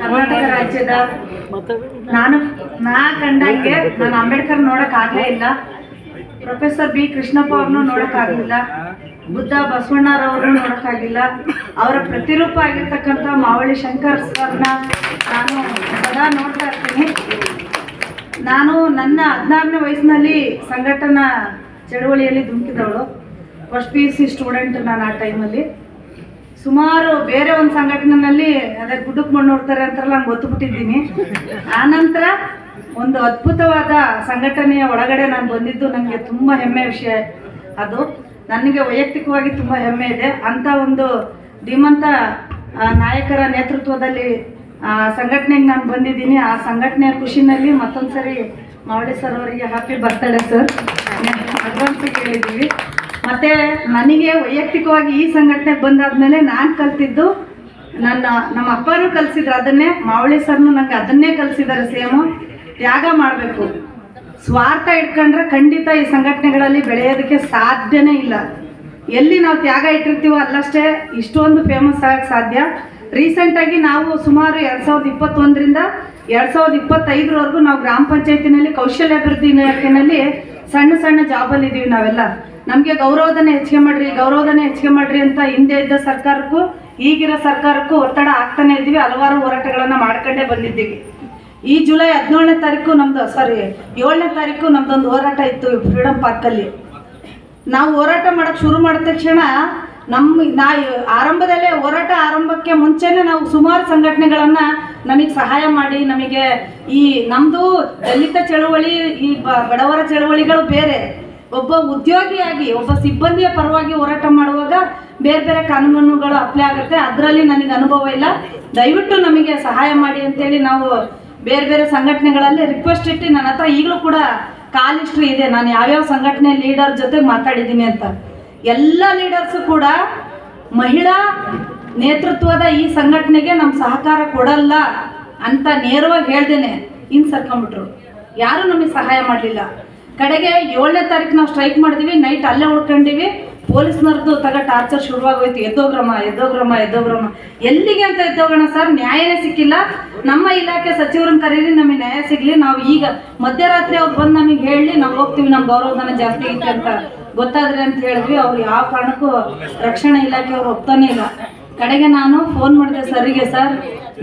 ಕರ್ನಾಟಕ ರಾಜ್ಯದ ನಾನು, ನಾ ಕಂಡಂಗೆ ನಾನು ಅಂಬೇಡ್ಕರ್ ನೋಡಕ್ ಆಗ್ಲೇ ಇಲ್ಲ. ಪ್ರೊಫೆಸರ್ ಬಿ ಕೃಷ್ಣಪ್ಪ ಅವ್ರನ್ನೂ ನೋಡಕ್ ಆಗ್ಲಿಲ್ಲ. ಬುದ್ಧ ಬಸವಣ್ಣರವ್ರನ್ನೂ ನೋಡಕ್ ಆಗಿಲ್ಲ. ಅವರ ಪ್ರತಿರೂಪ ಆಗಿರ್ತಕ್ಕಂಥ ಮಾವಳಿ ಶಂಕರ್ ಸರ್ನ ನಾನು ಸದಾ ನೋಡ್ತಾ ಇರ್ತೀನಿ. ನಾನು ನನ್ನ ಹದಿನಾರನೇ ವಯಸ್ಸಿನಲ್ಲಿ ಸಂಘಟನಾ ಚಳುವಳಿಯಲ್ಲಿ ಧುಮುಕಿದವಳು. First P U C student ನಾನು ಆ ಟೈಮಲ್ಲಿ ಸುಮಾರು ಬೇರೆ ಒಂದು ಸಂಘಟನೆಯಲ್ಲಿ ಅದೇ ಗುಡ್ಡಕ್ಕೆ ಮಣ್ಣು ನೋಡ್ತಾರೆ ಅಂತಾರಲ್ಲ, ಹಂಗೆ ಗೊತ್ತುಬಿಟ್ಟಿದ್ದೀನಿ ಆನಂತರ ಒಂದು ಅದ್ಭುತವಾದ ಸಂಘಟನೆಯ ಒಳಗಡೆ ನಾನು ಬಂದಿದ್ದು ನನಗೆ ತುಂಬ ಹೆಮ್ಮೆ ವಿಷಯ. ಅದು ನನಗೆ ವೈಯಕ್ತಿಕವಾಗಿ ತುಂಬ ಹೆಮ್ಮೆ ಇದೆ. ಅಂಥ ಒಂದು ಧೀಮಂತ ನಾಯಕರ ನೇತೃತ್ವದಲ್ಲಿ ಸಂಘಟನೆಗೆ ನಾನು ಬಂದಿದ್ದೀನಿ. ಆ ಸಂಘಟನೆಯ ಖುಷಿನಲ್ಲಿ ಮತ್ತೊಂದು ಸರಿ ಮಾವಳಿ ಸರ್ ಅವರಿಗೆ ಹ್ಯಾಪಿ ಬರ್ತ್ಡೇ ಸರ್ ಅಡ್ವಾನ್ಸ್ ಹೇಳಿದ್ದೀವಿ ಮತ್ತೆ ನನಗೆ ವೈಯಕ್ತಿಕವಾಗಿ ಈ ಸಂಘಟನೆ ಬಂದಾದ್ಮೇಲೆ ನಾನು ಕಲ್ತಿದ್ದು ನನ್ನ ನಮ್ಮ ಅಪ್ಪರು ಕಲಿಸಿದ್ರು ಅದನ್ನೇ, ಮಾವಳಿ ಸರ್ನು ನಂಗೆ ಅದನ್ನೇ ಕಲಿಸಿದ್ದಾರೆ ಸೇಮು ತ್ಯಾಗ ಮಾಡಬೇಕು. ಸ್ವಾರ್ಥ ಇಟ್ಕೊಂಡ್ರೆ ಖಂಡಿತ ಈ ಸಂಘಟನೆಗಳಲ್ಲಿ ಬೆಳೆಯೋದಕ್ಕೆ ಸಾಧ್ಯನೇ ಇಲ್ಲ. ಎಲ್ಲಿ ನಾವು ತ್ಯಾಗ ಇಟ್ಟಿರ್ತೀವೋ ಅಲ್ಲಷ್ಟೇ ಇಷ್ಟೊಂದು ಫೇಮಸ್ ಆಗಕ್ಕೆ ಸಾಧ್ಯ. ರೀಸೆಂಟಾಗಿ ನಾವು ಸುಮಾರು ಎರಡು ಸಾವಿರದ ಇಪ್ಪತ್ತೊಂದರಿಂದ ಎರಡು ಸಾವಿರದ ಇಪ್ಪತ್ತೈದರವರೆಗೂ ನಾವು ಗ್ರಾಮ ಪಂಚಾಯತಿನಲ್ಲಿ ಕೌಶಲ್ಯಾಭಿವೃದ್ಧಿ ಇಲಾಖೆನಲ್ಲಿ ಸಣ್ಣ ಸಣ್ಣ ಜಾಬಲ್ಲಿ ಇದೀವಿ ನಾವೆಲ್ಲ. ನಮಗೆ ಗೌರವಧನ ಹೆಚ್ಚಿಗೆ ಮಾಡ್ರಿ ಗೌರವಧನ ಹೆಚ್ಚಿಗೆ ಮಾಡ್ರಿ ಅಂತ ಹಿಂದೆ ಇದ್ದ ಸರ್ಕಾರಕ್ಕೂ, ಈಗಿರೋ ಸರ್ಕಾರಕ್ಕೂ ಒತ್ತಡ ಆಗ್ತಾನೆ ಇದ್ದೀವಿ, ಹಲವಾರು ಹೋರಾಟಗಳನ್ನು ಮಾಡ್ಕೊಂಡೇ ಬಂದಿದ್ದೀವಿ. ಈ ಜುಲೈ ಹದಿನೇಳನೇ ತಾರೀಕು ನಮ್ದು ಸಾರಿ ಏಳನೇ ತಾರೀಕು ನಮ್ದೊಂದು ಹೋರಾಟ ಇತ್ತು ಫ್ರೀಡಮ್ ಪಾರ್ಕಲ್ಲಿ ನಾವು ಹೋರಾಟ ಮಾಡಕ್ಕೆ ಶುರು ಮಾಡಿದ ತಕ್ಷಣ ನಮ್ಮ ನಾ ಆರಂಭದಲ್ಲೇ ಹೋರಾಟ ಆರಂಭಕ್ಕೆ ಮುಂಚೆನೇ ನಾವು ಸುಮಾರು ಸಂಘಟನೆಗಳನ್ನು ನಮಗೆ ಸಹಾಯ ಮಾಡಿ, ನಮಗೆ ಈ ನಮ್ಮದು ದಲಿತ ಚಳುವಳಿ, ಈ ಬಡವರ ಚಳುವಳಿಗಳು ಬೇರೆ. ಒಬ್ಬ ಉದ್ಯೋಗಿಯಾಗಿ, ಒಬ್ಬ ಸಿಬ್ಬಂದಿಯ ಪರವಾಗಿ ಹೋರಾಟ ಮಾಡುವಾಗ ಬೇರೆ ಬೇರೆ ಕಾನೂನುಗಳು ಅಪ್ಲೈ ಆಗುತ್ತೆ. ಅದರಲ್ಲಿ ನನಗೆ ಅನುಭವ ಇಲ್ಲ. ದಯವಿಟ್ಟು ನಮಗೆ ಸಹಾಯ ಮಾಡಿ ಅಂತೇಳಿ ನಾವು ಬೇರೆ ಬೇರೆ ಸಂಘಟನೆಗಳಲ್ಲಿ ರಿಕ್ವೆಸ್ಟ್ ಇಟ್ಟು ನನ್ನ ಹತ್ರ ಈಗಲೂ ಕೂಡ ಕಾಲ್ ಇದೆ. ನಾನು ಯಾವ್ಯಾವ ಸಂಘಟನೆ ಲೀಡರ್ ಜೊತೆ ಮಾತಾಡಿದ್ದೀನಿ ಅಂತ. ಎಲ್ಲ ಲೀಡರ್ಸು ಕೂಡ ಮಹಿಳಾ ನೇತೃತ್ವದ ಈ ಸಂಘಟನೆಗೆ ನಮ್ಮ ಸಹಕಾರ ಕೊಡಲ್ಲ ಅಂತ ನೇರವಾಗಿ ಹೇಳ್ದೇನೆ ಇನ್ ಸರ್ಕೊಂಬಿಟ್ರು ಯಾರು ನಮಗೆ ಸಹಾಯ ಮಾಡಲಿಲ್ಲ. ಕಡೆಗೆ ಏಳನೇ ತಾರೀಕು ನಾವು ಸ್ಟ್ರೈಕ್ ಮಾಡಿದ್ವಿ ನೈಟ್ ಅಲ್ಲೇ ಉಳ್ಕೊಂಡಿವಿ. ಪೊಲೀಸ್ನವ್ರದ್ದು ತಗ ಟಾರ್ಚರ್ ಶುರುವಾಗೋಯ್ತು. ಎದ್ದೋಗ್ರಮ ಎದ್ದೋಗ್ರಮ ಎದ್ದೋಗ್ರಮ ಎಲ್ಲಿಗೆ ಅಂತ ಎದ್ದೋಗೋಣ ಸರ್? ನ್ಯಾಯನೇ ಸಿಕ್ಕಿಲ್ಲ. ನಮ್ಮ ಇಲಾಖೆ ಸಚಿವರನ್ನ ಕರೀರಿ, ನಮಗೆ ನ್ಯಾಯ ಸಿಗಲಿ. ನಾವು ಈಗ ಮಧ್ಯರಾತ್ರಿ ಅವ್ರು ಬಂದು ನಮಗೆ ಹೇಳಿ, ನಾವು ಹೋಗ್ತೀವಿ. ನಮ್ಮ ಗೌರವಧನ ಜಾಸ್ತಿ ಐತೆ ಅಂತ ಗೊತ್ತಾದ್ರೆ ಅಂತ ಹೇಳಿದ್ವಿ, ಅವ್ರು ಯಾವ ಕಾರಣಕ್ಕೂ ರಕ್ಷಣಾ ಇಲಾಖೆಯವ್ರು ಒಪ್ತಾನೆ ಇಲ್ಲ. ಕಡೆಗೆ ನಾನು ಫೋನ್ ಮಾಡಿದೆ, ಸರಿಗೆ ಸರ್,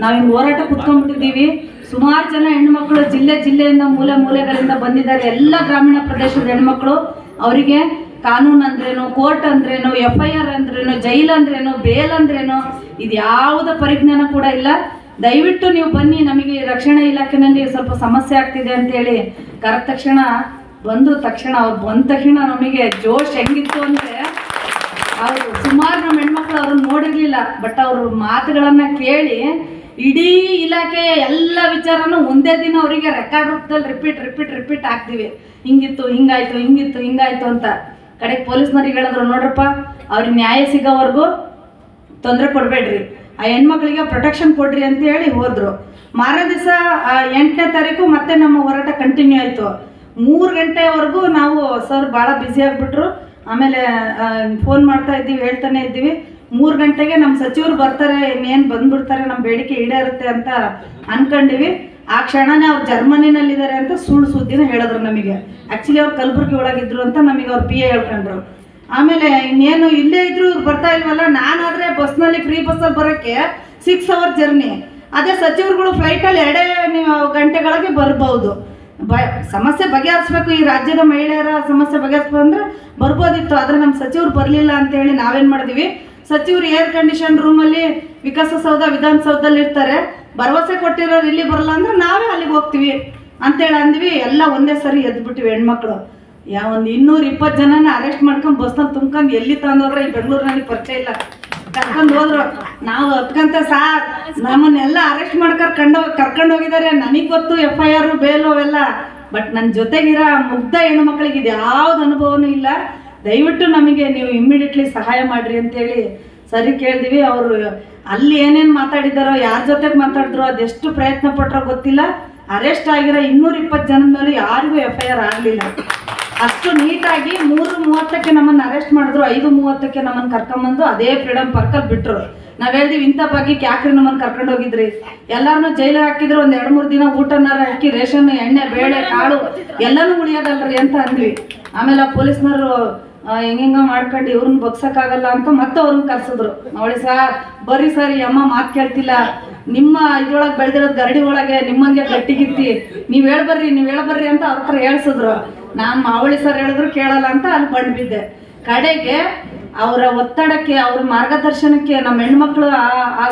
ನಾವು ಹಿಂಗೆ ಹೋರಾಟ ಕುತ್ಕೊಂಡ್ಬಿಟ್ಟಿದ್ದೀವಿ. ಸುಮಾರು ಜನ ಹೆಣ್ಮಕ್ಳು ಜಿಲ್ಲೆ ಜಿಲ್ಲೆಯಿಂದ ಮೂಲೆ ಮೂಲೆಗಳಿಂದ ಬಂದಿದ್ದಾರೆ. ಎಲ್ಲ ಗ್ರಾಮೀಣ ಪ್ರದೇಶದ ಹೆಣ್ಮಕ್ಳು, ಅವರಿಗೆ ಕಾನೂನು ಅಂದ್ರೇನು, ಕೋರ್ಟ್ ಅಂದ್ರೇನು ಎಫ್ ಐ ಆರ್ ಅಂದ್ರೇನು, ಜೈಲ್ ಅಂದ್ರೇನು, ಬೇಲ್ ಅಂದ್ರೇನು, ಇದು ಯಾವುದೇ ಪರಿಜ್ಞಾನ ಕೂಡ ಇಲ್ಲ. ದಯವಿಟ್ಟು ನೀವು ಬನ್ನಿ, ನಮಗೆ ರಕ್ಷಣಾ ಇಲಾಖೆನಲ್ಲಿ ಸ್ವಲ್ಪ ಸಮಸ್ಯೆ ಆಗ್ತಿದೆ ಅಂತೇಳಿ ಕರೆದ ತಕ್ಷಣ ಬಂದು ತಕ್ಷಣ ಅವ್ರು ಬಂದ ತಕ್ಷಣ ನಮಗೆ ಜೋಶ್ ಹೆಂಗಿತ್ತು ಅಂದರೆ ಅವರು ಸುಮಾರು ನಮ್ಮ ಹೆಣ್ಮಕ್ಳು ಅವ್ರನ್ನ ನೋಡಿರಲಿಲ್ಲ ಬಟ್ ಅವ್ರ ಮಾತುಗಳನ್ನು ಕೇಳಿ ಇಡೀ ಇಲಾಖೆಯ ಎಲ್ಲ ವಿಚಾರನೂ ಒಂದೇ ದಿನ ಅವರಿಗೆ ರೆಕಾರ್ಡ್ ರೂಪದಲ್ಲಿ ರಿಪೀಟ್ ರಿಪೀಟ್ ರಿಪೀಟ್ ಹಾಕ್ತೀವಿ. ಹಿಂಗಿತ್ತು, ಹಿಂಗಾಯ್ತು ಹಿಂಗಿತ್ತು, ಹಿಂಗಾಯ್ತು ಅಂತ. ಕಡೆಗೆ ಪೊಲೀಸ್ನವ್ರಿಗೆ ಹೇಳಿದ್ರು, ನೋಡ್ರಪ್ಪ, ಅವ್ರಿಗೆ ನ್ಯಾಯ ಸಿಗೋವರೆಗೂ ತೊಂದರೆ ಕೊಡಬೇಡ್ರಿ. ಆ ಹೆಣ್ಮಕ್ಳಿಗೆ ಪ್ರೊಟೆಕ್ಷನ್ ಕೊಡ್ರಿ ಅಂತ ಹೇಳಿ ಹೋದರು. ಮಾರನೇ ದಿವಸ ಎಂಟನೇ ತಾರೀಕು ಮತ್ತೆ ನಮ್ಮ ಹೋರಾಟ ಕಂಟಿನ್ಯೂ ಆಯಿತು. ಮೂರು ಗಂಟೆವರೆಗೂ ನಾವು ಸರ್ ಭಾಳ ಬ್ಯುಸಿ ಆಗಿಬಿಟ್ರು. ಆಮೇಲೆ ಫೋನ್ ಮಾಡ್ತಾ ಇದ್ದೀವಿ, ಹೇಳ್ತಾನೆ ಇದ್ದೀವಿ. ಮೂರು ಗಂಟೆಗೆ ನಮ್ಮ ಸಚಿವರು ಬರ್ತಾರೆ, ಇನ್ನೇನು ಬಂದ್ಬಿಡ್ತಾರೆ ನಮ್ಮ ಬೇಡಿಕೆ ಈಡೇರುತ್ತೆ ಅಂತ ಅನ್ಕೊಂಡಿವಿ. ಆ ಕ್ಷಣನೇ ಅವ್ರು ಜರ್ಮನಿನಲ್ಲಿದ್ದಾರೆ ಅಂತ ಸುಳ್ಳು ಸುದ್ದಿನ ಹೇಳಿದ್ರು ನಮಗೆ. ಆ್ಯಕ್ಚುಲಿ ಅವ್ರು ಕಲಬುರಗಿ ಒಳಗಿದ್ರು ಅಂತ ನಮಗೆ ಅವ್ರು ಪಿ ಎ ಹೇಳ್ಕೊಂಡ್ರು. ಆಮೇಲೆ ಇನ್ನೇನು ಇಲ್ಲೇ ಇದ್ರು ಬರ್ತಾ ಇಲ್ವಲ್ಲ, ನಾನಾದರೆ ಬಸ್ನಲ್ಲಿ ಫ್ರೀ ಬಸ್ಸಲ್ಲಿ ಬರೋಕ್ಕೆ ಸಿಕ್ಸ್ ಅವರ್ ಜರ್ನಿ ಅದೇ ಸಚಿವರುಗಳು ಫ್ಲೈಟಲ್ಲಿ ಎರಡೇ ಗಂಟೆಗಳಿಗೆ ಬರ್ಬೋದು. ಬ, ಸಮಸ್ಯೆ ಬಗೆಹರಿಸ್ಬೇಕು. ಈ ರಾಜ್ಯದ ಮಹಿಳೆಯರ ಸಮಸ್ಯೆ ಬಗೆಹರಿಸ್ಬೇಕು ಅಂದ್ರೆ ಬರ್ಬೋದಿತ್ತು. ಆದರೆ ನಮ್ಮ ಸಚಿವರು ಬರಲಿಲ್ಲ ಅಂತೇಳಿ ನಾವೇನು ಮಾಡಿದ್ವಿ? ಸಚಿವರು ಏರ್ ಕಂಡೀಷನ್ ರೂಮಲ್ಲಿ ವಿಕಾಸಸೌಧ ವಿಧಾನಸೌಧದಲ್ಲಿ ಇರ್ತಾರೆ. ಭರವಸೆ ಕೊಟ್ಟಿರೋರು ಇಲ್ಲಿ ಬರಲ್ಲ ಅಂದ್ರೆ ನಾವೇ ಅಲ್ಲಿಗೆ ಹೋಗ್ತೀವಿ ಅಂತೇಳಿ ಅಂದ್ವಿ. ಎಲ್ಲ ಒಂದೇ ಸರಿ ಎದ್ಬಿಟ್ಟಿವಿ ಹೆಣ್ಮಕ್ಳು. ಯಾವ ಒಂದು ಇನ್ನೂರ ಇಪ್ಪತ್ತು ಜನನ ಅರೆಸ್ಟ್ ಮಾಡ್ಕೊಂಡು ಬಸ್ನಲ್ಲಿ ತುಂಬ್ಕೊಂಡು ಎಲ್ಲಿ ತಂದೋದ್ರೆ ಈ ಬೆಂಗಳೂರಿನಲ್ಲಿ ಪರಿಚಯ ಇಲ್ಲ. ಕರ್ಕೊಂಡು ಹೋದ್ರು. ನಾವು ಹತ್ಕಂತ ಸಾರ್, ನಮ್ಮನ್ನೆಲ್ಲ ಅರೆಸ್ಟ್ ಮಾಡ್ಕರ್ ಕಂಡು ಕರ್ಕೊಂಡು ಹೋಗಿದ್ದಾರೆ ನನಗೆ ಗೊತ್ತು ಎಫ್ ಐ ಆರ್ ಬೇಲು ಅವೆಲ್ಲ. ಬಟ್ ನನ್ನ ಜೊತೆಗಿರೋ ಮುಗ್ಧ ಹೆಣ್ಮಕ್ಳಿಗೆ ಇದು ಯಾವ್ದು ಅನುಭವನೂ ಇಲ್ಲ. ದಯವಿಟ್ಟು ನಮಗೆ ನೀವು ಇಮ್ಮಿಡಿಯೇಟ್ಲಿ ಸಹಾಯ ಮಾಡಿರಿ ಅಂತೇಳಿ ಸರಿ ಕೇಳಿದ್ವಿ. ಅವರು ಅಲ್ಲಿ ಏನೇನು ಮಾತಾಡಿದಾರೋ, ಯಾರ ಜೊತೆಗೆ ಮಾತಾಡಿದ್ರು ಅದೆಷ್ಟು ಪ್ರಯತ್ನ ಪಟ್ಟರೋ ಗೊತ್ತಿಲ್ಲ. ಅರೆಸ್ಟ್ ಆಗಿರೋ ಇನ್ನೂರ ಇಪ್ಪತ್ತು ಜನದ ಮೇಲೆ ಯಾರಿಗೂ ಎಫ್ ಐ ಆರ್ ಆಗಲಿಲ್ಲ. ಅಷ್ಟು ನೀಟಾಗಿ ಮೂರು ಮೂವತ್ತಕ್ಕೆ ನಮ್ಮನ್ನು ಅರೆಸ್ಟ್ ಮಾಡಿದ್ರು ಐದು ಮೂವತ್ತಕ್ಕೆ ನಮ್ಮನ್ನು ಕರ್ಕೊಂಬಂದು ಅದೇ ಫ್ರೀಡಮ್ ಪಾರ್ಕಲ್ಲಿ ಬಿಟ್ಟರು ನಾವು ಹೇಳ್ದೀವಿ ಇಂಥ ಬಗ್ಗೆ ಯಾಕ್ರಿ ನಮ್ಮನ್ನ ಕರ್ಕೊಂಡು ಹೋಗಿದ್ರಿ? ಎಲ್ಲಾರನ್ನೂ ಜೈಲಿಗೆ ಹಾಕಿದ್ರು ಒಂದು ಎರಡು ಮೂರು ದಿನ ಊಟನಾರ ಹಾಕಿ ರೇಷನ್ ಎಣ್ಣೆ ಬೇಳೆ ಕಾಳು ಎಲ್ಲಾನು ಉಳಿಯೋದಲ್ರಿ ಅಂತ ಅಂದ್ವಿ. ಆಮೇಲೆ ಆ ಪೊಲೀಸ್ನವರು ಹೆಂಗ ಮಾಡ್ಕೊಂಡು ಇವ್ರನ್ನ ಬಗ್ಸಕ್ಕಾಗಲ್ಲ ಅಂತ ಮತ್ತೆ ಅವ್ರನ್ನ ಕರ್ಸಿದ್ರು. ನೋಡಿ ಸರ್ ಬರ್ರಿ ಸರ್ ಈ ಅಮ್ಮ ಮಾತು ಕೇಳ್ತಿಲ್ಲ. ನಿಮ್ಮ ಇದ್ರೊಳಗೆ ಬೆಳೆದಿರೋದು ಗರಡಿ ಒಳಗೆ ನಿಮ್ಮಂಗೆ ಗಟ್ಟಿಗಿತ್ತಿ. ನೀವು ಹೇಳ್ಬರ್ರಿ ನೀವು ನೀವ್ ಹೇಳ್ಬರ್ರಿ ಅಂತ ಅವ್ರ ಹತ್ರ ಹೇಳ್ಸಿದ್ರು. ನಾನ್ ಮಾವಳಿ ಸರ್ ಹೇಳಿದ್ರು ಕೇಳಲ್ಲ ಅಂತ ಅಲ್ಲಿ ಬಂಡ್ ಬಿದ್ದೆ ಕಡೆಗೆ ಅವರ ಒತ್ತಡಕ್ಕೆ, ಅವ್ರ ಮಾರ್ಗದರ್ಶನಕ್ಕೆ ನಮ್ಮ ಹೆಣ್ಮಕ್ಳು ಆ- ಆ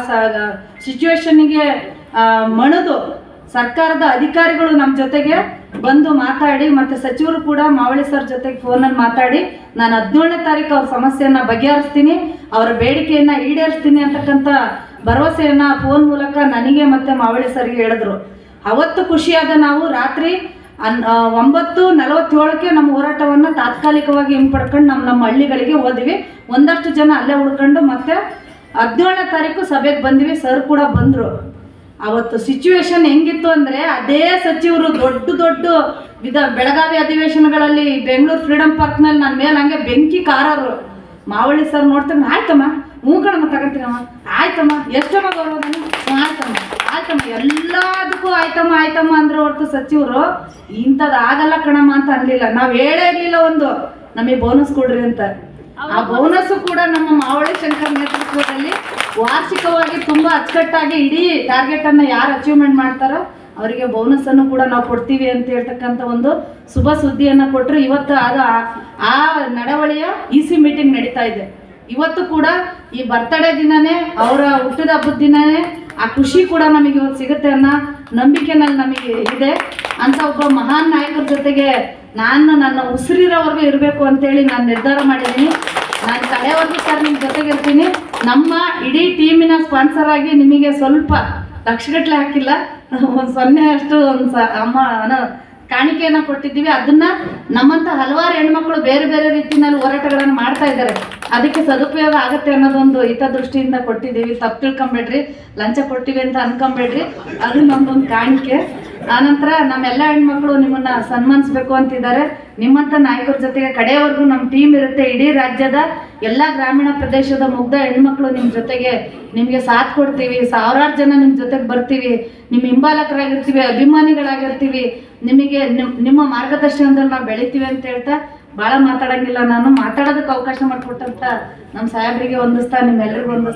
ಸಿಚುವೇಶನ್ಗೆ ಮಣದು. ಸರ್ಕಾರದ ಅಧಿಕಾರಿಗಳು ನಮ್ಮ ಜೊತೆಗೆ ಬಂದು ಮಾತಾಡಿ ಮತ್ತೆ ಸಚಿವರು ಕೂಡ ಮಾವಳಿ ಸರ್ ಜೊತೆಗೆ ಫೋನಲ್ಲಿ ಮಾತಾಡಿ, ನಾನು ಹದಿನೇಳನೇ ತಾರೀಕು ಅವ್ರ ಸಮಸ್ಯೆಯನ್ನ ಬಗೆಹರಿಸ್ತೀನಿ, ಅವರ ಬೇಡಿಕೆಯನ್ನ ಈಡೇರಿಸ್ತೀನಿ ಅಂತಕ್ಕಂಥ ಭರವಸೆಯನ್ನ ಫೋನ್ ಮೂಲಕ ನನಗೆ ಮತ್ತೆ ಮಾವಳಿ ಸರ್ಗೆ ಹೇಳಿದ್ರು. ಅವತ್ತು ಖುಷಿಯಾದ ನಾವು ರಾತ್ರಿ ಅನ್ ಒಂಬತ್ತು ನಲವತ್ತೇಳಕ್ಕೆ ನಮ್ಮ ಹೋರಾಟವನ್ನು ತಾತ್ಕಾಲಿಕವಾಗಿ ಹಿಂಪಡ್ಕೊಂಡು ನಮ್ಮ ನಮ್ಮ ಹಳ್ಳಿಗಳಿಗೆ ಹೋದ್ವಿ. ಒಂದಷ್ಟು ಜನ ಅಲ್ಲೇ ಉಳ್ಕೊಂಡು ಮತ್ತೆ ಹದಿನೇಳನೇ ತಾರೀಕು ಸಭೆಗೆ ಬಂದ್ವಿ. ಸರ್ ಕೂಡ ಬಂದರು. ಅವತ್ತು ಸಿಚುವೇಶನ್ ಹೆಂಗಿತ್ತು ಅಂದ್ರೆ ಅದೇ ಸಚಿವರು ದೊಡ್ಡ ದೊಡ್ಡ ವಿಧ, ಬೆಳಗಾವಿ ಅಧಿವೇಶನಗಳಲ್ಲಿ ಬೆಂಗಳೂರು ಫ್ರೀಡಮ್ ಪಾರ್ಕ್ನಲ್ಲಿ ನನ್ನ ಮೇಲೆ ಹಂಗೆ ಬೆಂಕಿ ಕಾರರು. ಮಾವಳ್ಳಿ ಸರ್ ನೋಡ್ತಾರೆ, ಆಯ್ತಮ್ಮ ಹ್ಞೂ ಕಣಮ್ಮ ತಗೊಂತೀನಮ್ಮ, ಆಯ್ತಮ್ಮ, ಎಷ್ಟಮ್ಮ ಗೌರವ ಆಯ್ತಮ್ಮ. ಆಯ್ತಮ್ಮ ಎಲ್ಲದಕ್ಕೂ ಆಯ್ತಮ್ಮ ಆಯ್ತಮ್ಮ ಅಂದ್ರೆ ಹೊರತು ಸಚಿವರು ಇಂಥದ್ದು ಆಗಲ್ಲ ಕಣಮ್ಮ ಅಂತ ಅನ್ಲಿಲ್ಲ. ನಾವು ಹೇಳೇ ಇರ್ಲಿಲ್ಲ ಒಂದು ನಮಗೆ ಬೋನಸ್ ಕೊಡ್ರಿ ಅಂತ. ಆ ಬೋನಸ್ ಕೂಡ ನಮ್ಮ ಮಾವಳಿ ಶಂಕರ್ ನೇತೃತ್ವದಲ್ಲಿ ವಾರ್ಷಿಕವಾಗಿ ತುಂಬಾ ಅಚ್ಚುಕಟ್ಟಾಗಿ ಇಡೀ ಟಾರ್ಗೆಟ್ ಅನ್ನ ಯಾರು ಅಚೀವ್ಮೆಂಟ್ ಮಾಡ್ತಾರೋ ಅವರಿಗೆ ಬೋನಸ್ ಅನ್ನು ಕೂಡ ನಾವು ಕೊಡ್ತೀವಿ ಅಂತ ಹೇಳ್ತಕ್ಕಂಥ ಒಂದು ಶುಭ ಸುದ್ದಿಯನ್ನ ಕೊಟ್ಟರು ಇವತ್ತು ಅದು ಆ- ಆ ನಡವಳಿಯ ಇ ಸಿ ಮೀಟಿಂಗ್ ನಡೀತಾ ಇದೆ. ಇವತ್ತು ಕೂಡ ಈ ಬರ್ತಡೇ ದಿನನೇ ಅವರ ಹುಟ್ಟಿದ ಹಬ್ಬದ ದಿನನೇ ಆ ಖುಷಿ ಕೂಡ ನಮಗೆ ಇವತ್ತು ಸಿಗುತ್ತೆ ಅನ್ನೋ ನಂಬಿಕೆನಲ್ಲಿ ನಮಗೆ ಇದೆ. ಅಂತ ಒಬ್ಬ ಮಹಾನ್ ನಾಯಕರ ಜೊತೆಗೆ ನಾನು ನನ್ನ ಉಸಿರಿರೋವರೆಗೂ ಇರಬೇಕು ಅಂತೇಳಿ ನಾನು ನಿರ್ಧಾರ ಮಾಡಿದ್ದೀನಿ. ನಾನು ಕಡೆವರೆಗೂ ಸರ್ ನಿಮ್ಮ ಜೊತೆಗೆ ಇರ್ತೀನಿ. ನಮ್ಮ ಇಡೀ ಟೀಮಿನ ಸ್ಪಾನ್ಸರ್ ಆಗಿ ನಿಮಗೆ ಸ್ವಲ್ಪ ಲಕ್ಷಗಟ್ಟಲೆ ಹಾಕಿಲ್ಲ. ಒಂದು ಸೊನ್ನೆ ಅಷ್ಟು ಒಂದು ಸ ಅಮ್ಮ ಕಾಣಿಕೆಯನ್ನು ಕೊಟ್ಟಿದ್ದೀವಿ. ಅದನ್ನ ನಮ್ಮಂತ ಹಲವಾರು ಹೆಣ್ಮಕ್ಳು ಬೇರೆ ಬೇರೆ ರೀತಿಯಲ್ಲಿ ಹೋರಾಟಗಳನ್ನು ಮಾಡ್ತಾ ಇದ್ದಾರೆ. ಅದಕ್ಕೆ ಸದುಪಯೋಗ ಆಗುತ್ತೆ ಅನ್ನೋದೊಂದು ಹಿತದೃಷ್ಟಿಯಿಂದ ಕೊಟ್ಟಿದ್ದೀವಿ. ತಪ್ಪು ತಿಳ್ಕೊಂಬೇಡ್ರಿ. ಲಂಚ ಕೊಟ್ಟಿವಿ ಅಂತ ಅನ್ಕೊಂಬೇಡ್ರಿ. ಅದು ನಮ್ದೊಂದು ಕಾಣಿಕೆ. ಆನಂತರ ನಮ್ಮೆಲ್ಲ ಹೆಣ್ಮಕ್ಳು ನಿಮ್ಮನ್ನ ಸನ್ಮಾನಿಸ್ಬೇಕು ಅಂತಿದ್ದಾರೆ. ನಿಮ್ಮಂಥ ನಾಯಕರ ಜೊತೆಗೆ ಕಡೆಯವರೆಗೂ ನಮ್ಮ ಟೀಮ್ ಇರುತ್ತೆ. ಇಡೀ ರಾಜ್ಯದ ಎಲ್ಲ ಗ್ರಾಮೀಣ ಪ್ರದೇಶದ ಮುಗ್ಧ ಹೆಣ್ಮಕ್ಳು ನಿಮ್ಮ ಜೊತೆಗೆ ನಿಮಗೆ ಸಾಥ್ ಕೊಡ್ತೀವಿ. ಸಾವಿರಾರು ಜನ ನಿಮ್ಮ ಜೊತೆಗೆ ಬರ್ತೀವಿ. ನಿಮ್ಮ ಹಿಂಬಾಲಕರಾಗಿರ್ತೀವಿ, ಅಭಿಮಾನಿಗಳಾಗಿರ್ತೀವಿ. ನಿಮಗೆ ನಿಮ್- ನಿಮ್ಮ ಮಾರ್ಗದರ್ಶನದಲ್ಲಿ ನಾವು ಬೆಳಿತೀವಿ ಅಂತ ಹೇಳ್ತಾ ಭಾಳ ಮಾತಾಡಂಗಿಲ್ಲ. ನಾನು ಮಾತಾಡೋದಕ್ಕೆ ಅವಕಾಶ ಮಾಡಿಕೊಟ್ಟಂತ ನಮ್ಮ ಸಾಹೇಬರಿಗೆ ಹೊಂದಿಸ್ತಾ ನಿಮ್ಮೆಲ್ಲರಿಗೂ ಹೊಂದಿಸ್ತಾ